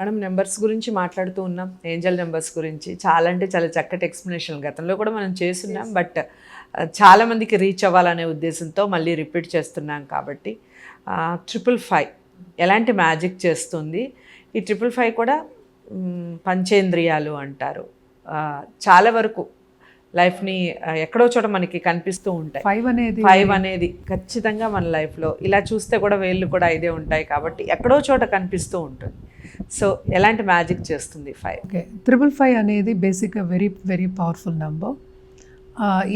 మనం నెంబర్స్ గురించి మాట్లాడుతూ ఉన్నాం ఏంజల్ నెంబర్స్ గురించి. చాలా అంటే చాలా చక్కటి ఎక్స్ప్లెనేషన్ గతంలో కూడా మనం చేస్తున్నాం బట్ చాలా మందికి రీచ్ అవ్వాలనే ఉద్దేశంతో మళ్ళీ రిపీట్ చేస్తున్నాం కాబట్టి. ట్రిపుల్ ఫైవ్ ఎలాంటి మ్యాజిక్ చేస్తుంది? ఈ ట్రిపుల్ ఫైవ్ కూడా పంచేంద్రియాలు అంటారు. చాలా వరకు లైఫ్ని ఎక్కడో చోట మనకి కనిపిస్తూ ఉంటాయి. ఫైవ్ అనేది ఫైవ్ అనేది ఖచ్చితంగా మన లైఫ్లో. ఇలా చూస్తే కూడా వేళ్ళు కూడా ఇదే ఉంటాయి కాబట్టి ఎక్కడో చోట కనిపిస్తూ ఉంటుంది. సో ఎలాంటి మ్యాజిక్ చేస్తుంది ఫైవ్ ఓకే త్రిబుల్ ఫైవ్ అనేది బేసిక్గా వెరీ వెరీ పవర్ఫుల్ నెంబర్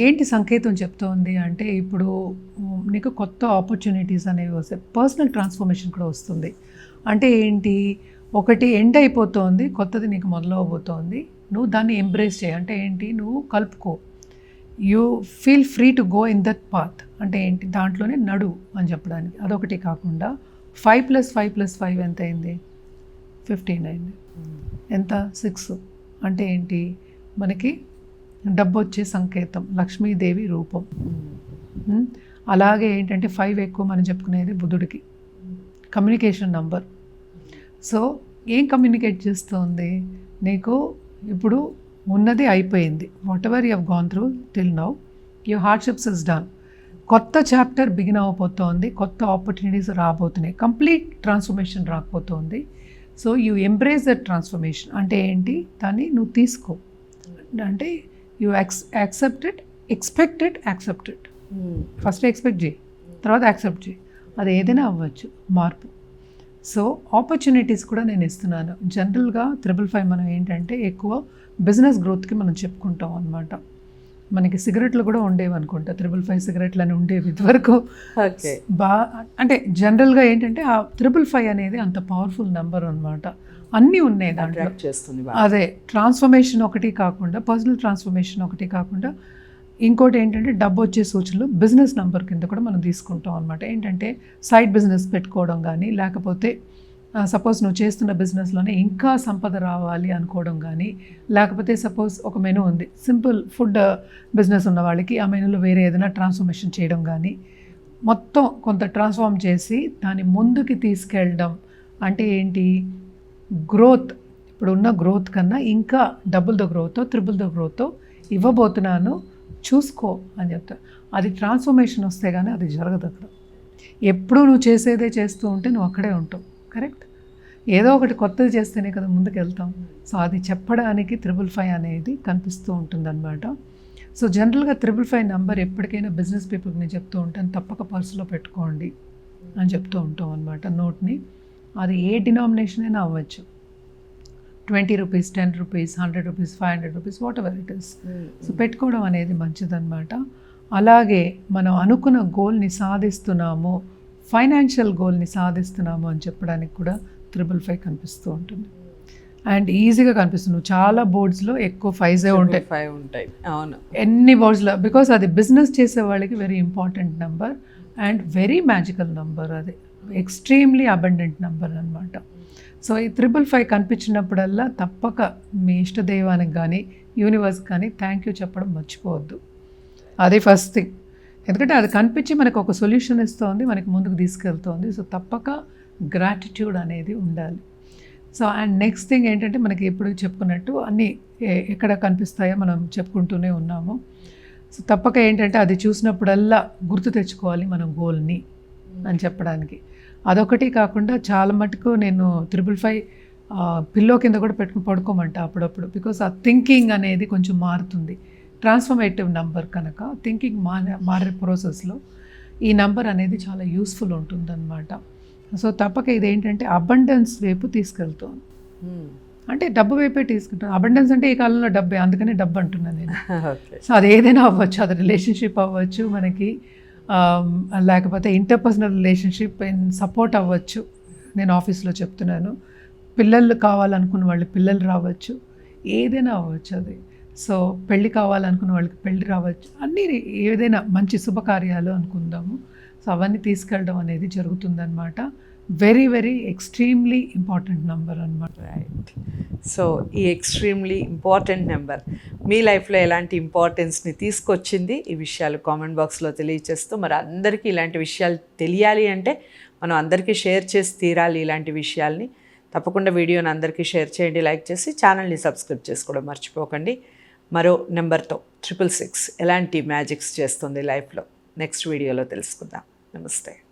ఏంటి సంకేతం చెప్తోంది అంటే ఇప్పుడు నీకు కొత్త ఆపర్చునిటీస్ అనేవి వస్తాయి. పర్సనల్ ట్రాన్స్ఫర్మేషన్ కూడా వస్తుంది. అంటే ఏంటి? ఒకటి ఎండ్ అయిపోతోంది కొత్తది నీకు మొదలవబోతోంది నువ్వు దాన్ని ఎంబ్రేస్ చేయి. అంటే ఏంటి? నువ్వు కలుపుకో. You feel free to go in that path అంటే ఏంటి? దాంట్లోనే నడు అని చెప్పడానికి. అదొకటి కాకుండా five plus five plus five ఎంత అయింది ఫిఫ్టీన్ అయింది. ఎంత? సిక్స్. అంటే ఏంటి? మనకి డబ్బు వచ్చే సంకేతం లక్ష్మీదేవి రూపం. అలాగే ఏంటంటే ఫైవ్ ఎక్కువ మనం చెప్పుకునేది బుధుడికి. Communication number. సో ఏం కమ్యూనికేట్ చేస్తుంది? నీకు ఇప్పుడు ఉన్నది అయిపోయింది. Whatever you gone through till now you hardships is done కొత్త చాప్టర్ బిగిన్ అవ్వబోతోంది కొత్త ఆపర్చునిటీస్ రాబోతున్నాయి. Complete transformation రాకపోతుంది. So you embrace that transformation. అంటే ఏంటి? దాన్ని నువ్వు తీసుకో. అంటే you axe accepted expected accepted first expect చేయి తర్వాత యాక్సెప్ట్ చేయి. అది ఏదైనా అవ్వచ్చు మార్పు. సో ఆపర్చునిటీస్ కూడా నేను ఇస్తున్నాను. జనరల్గా త్రిబుల్ ఫైవ్ మనం ఏంటంటే ఎక్కువ బిజినెస్ గ్రోత్కి మనం చెప్పుకుంటాం అనమాట మనకి సిగరెట్లు కూడా ఉండేవి అనుకుంటా. త్రిబుల్ ఫైవ్ సిగరెట్లు అని ఉండేవి ఇదివరకు. బా అంటే జనరల్గా ఏంటంటే ఆ త్రిబుల్ ఫైవ్ అనేది అంత పవర్ఫుల్ నెంబర్ అనమాట అన్నీ ఉన్నాయి దాంట్లో. చేస్తుంది. అదే ట్రాన్స్ఫర్మేషన్ ఒకటి కాకుండా పర్సనల్ ట్రాన్స్ఫర్మేషన్ ఒకటి కాకుండా ఇంకోటి ఏంటంటే డబ్బు వచ్చే సూచనలు బిజినెస్ నంబర్ కింద కూడా మనం తీసుకుంటాం అనమాట ఏంటంటే సైడ్ బిజినెస్ పెట్టుకోవడం కానీ లేకపోతే సపోజ్ నువ్వు చేస్తున్న బిజినెస్లోనే ఇంకా సంపద రావాలి అనుకోవడం కానీ లేకపోతే సపోజ్ ఒక మెనూ ఉంది. సింపుల్ ఫుడ్ బిజినెస్ ఉన్న వాళ్ళకి ఆ మెనూలో వేరే ఏదైనా ట్రాన్స్ఫర్మేషన్ చేయడం కానీ మొత్తం కొంత ట్రాన్స్ఫార్మ్ చేసి దాన్ని ముందుకి తీసుకెళ్ళడం అంటే ఏంటి? గ్రోత్ ఇప్పుడు ఉన్న గ్రోత్ కన్నా ఇంకా double the growth triple the growth ఇవ్వబోతున్నాను చూసుకో అని చెప్తా అది ట్రాన్స్ఫర్మేషన్ వస్తే కానీ అది జరగదు అక్కడ. ఎప్పుడు నువ్వు చేసేదే చేస్తూ ఉంటే నువ్వు అక్కడే ఉంటావు. కరెక్ట్? ఏదో ఒకటి కొత్తది చేస్తేనే కదా ముందుకు వెళ్తాం సో అది చెప్పడానికి త్రిబుల్ ఫైవ్ అనేది కనిపిస్తూ ఉంటుందన్నమాట. సో జనరల్గా త్రిబుల్ ఫైవ్ నెంబర్ ఎప్పటికైనా బిజినెస్ పీపుల్కి నేను చెప్తూ ఉంటాను. తప్పక పర్సులో పెట్టుకోండి అని చెప్తూ ఉంటాం అనమాట నోట్ని. అది ఏ డినామినేషన్ అయినా అవ్వచ్చు. Twenty rupees ten rupees hundred rupees five hundred rupees whatever it is. So పెట్టుకోవడం అనేది మంచిదన్నమాట. అలాగే మనం అనుకున్న గోల్ని సాధిస్తున్నాము. ఫైనాన్షియల్ గోల్ని సాధిస్తున్నాము అని చెప్పడానికి కూడా త్రిబుల్ ఫైవ్ కనిపిస్తూ ఉంటుంది. అండ్ ఈజీగా కనిపిస్తుంది. చాలా బోర్డ్స్లో ఎక్కువ ఫైవ్సే ఉంటాయి. ఫైవ్ ఉంటాయి. అవును. ఎన్ని బోర్డ్స్లో? బికాస్ అది బిజినెస్ చేసే వాళ్ళకి very important number and very magical number అది. ఎక్స్ట్రీమ్లీ అబండెంట్ నెంబర్ అనమాట సో ఈ త్రిబుల్ ఫైవ్ కనిపించినప్పుడల్లా తప్పక మీ ఇష్టదైవానికి కానీ యూనివర్స్ కానీ థ్యాంక్ యూ చెప్పడం మర్చిపోవద్దు. అది ఫస్ట్ థింగ్. ఎందుకంటే అది కనిపించి మనకు ఒక సొల్యూషన్ ఇస్తుంది మనకి ముందుకు తీసుకెళ్తోంది. సో తప్పక గ్రాటిట్యూడ్ అనేది ఉండాలి. సో అండ్ నెక్స్ట్ థింగ్ ఏంటంటే మనకి ఎప్పుడు చెప్పుకున్నట్టు అన్నీ ఎక్కడ కనిపిస్తాయో మనం చెప్పుకుంటూనే ఉన్నాము. సో తప్పక ఏంటంటే అది చూసినప్పుడల్లా గుర్తు తెచ్చుకోవాలి మన గోల్ని అని చెప్పడానికి. అదొకటి కాకుండా చాలా మటుకు నేను త్రిబుల్ ఫైవ్ పిల్లో కింద కూడా పెట్టుకుని పడుకోమంట అప్పుడప్పుడు. బికాస్ ఆ థింకింగ్ అనేది కొంచెం మారుతుంది. ట్రాన్స్ఫర్మేటివ్ నంబర్ కనుక థింకింగ్ మారే మారే ప్రాసెస్లో ఈ నంబర్ అనేది చాలా యూస్ఫుల్ ఉంటుందన్నమాట. సో తప్పక ఇదేంటంటే అబండెన్స్ వైపు తీసుకెళ్తుంది Hmm. అంటే డబ్బు వైపే తీసుకుంటాను. అబండెన్స్ అంటే ఈ కాలంలో డబ్బే అందుకనే డబ్బు అంటున్నాను నేను. సో అది ఏదైనా అవ్వచ్చు అది రిలేషన్షిప్ అవ్వచ్చు మనకి లేకపోతే ఇంటర్పర్సనల్ రిలేషన్షిప్ సపోర్ట్ అవ్వచ్చు. నేను ఆఫీస్లో చెప్తున్నాను. పిల్లలు కావాలనుకున్న వాళ్ళు పిల్లలు రావచ్చు. ఏదైనా అవ్వచ్చు అది. సో పెళ్ళి కావాలనుకున్న వాళ్ళకి పెళ్ళి రావచ్చు. అన్నీ ఏదైనా మంచి శుభకార్యాలు అనుకుందాము. సో అవన్నీ తీసుకెళ్ళడం అనేది జరుగుతుందన్నమాట. Very very extremely important number అనమాట రైట్ సో ఈ ఎక్స్ట్రీమ్లీ ఇంపార్టెంట్ నెంబర్ మీ లైఫ్లో ఎలాంటి ఇంపార్టెన్స్ని తీసుకొచ్చింది? ఈ విషయాలు కామెంట్ బాక్స్లో తెలియచేస్తూ మరి అందరికీ ఇలాంటి విషయాలు తెలియాలి అంటే మనం అందరికీ షేర్ చేసి తీరాలి ఇలాంటి విషయాల్ని. తప్పకుండా వీడియోని అందరికీ షేర్ చేయండి లైక్ చేసి ఛానల్ని సబ్స్క్రైబ్ చేసుకోవడం మర్చిపోకండి. మరో నెంబర్తో ట్రిపుల్ సిక్స్ ఎలాంటి మ్యాజిక్స్ చేస్తుంది లైఫ్లో? నెక్స్ట్ వీడియోలో తెలుసుకుందాం. నమస్తే.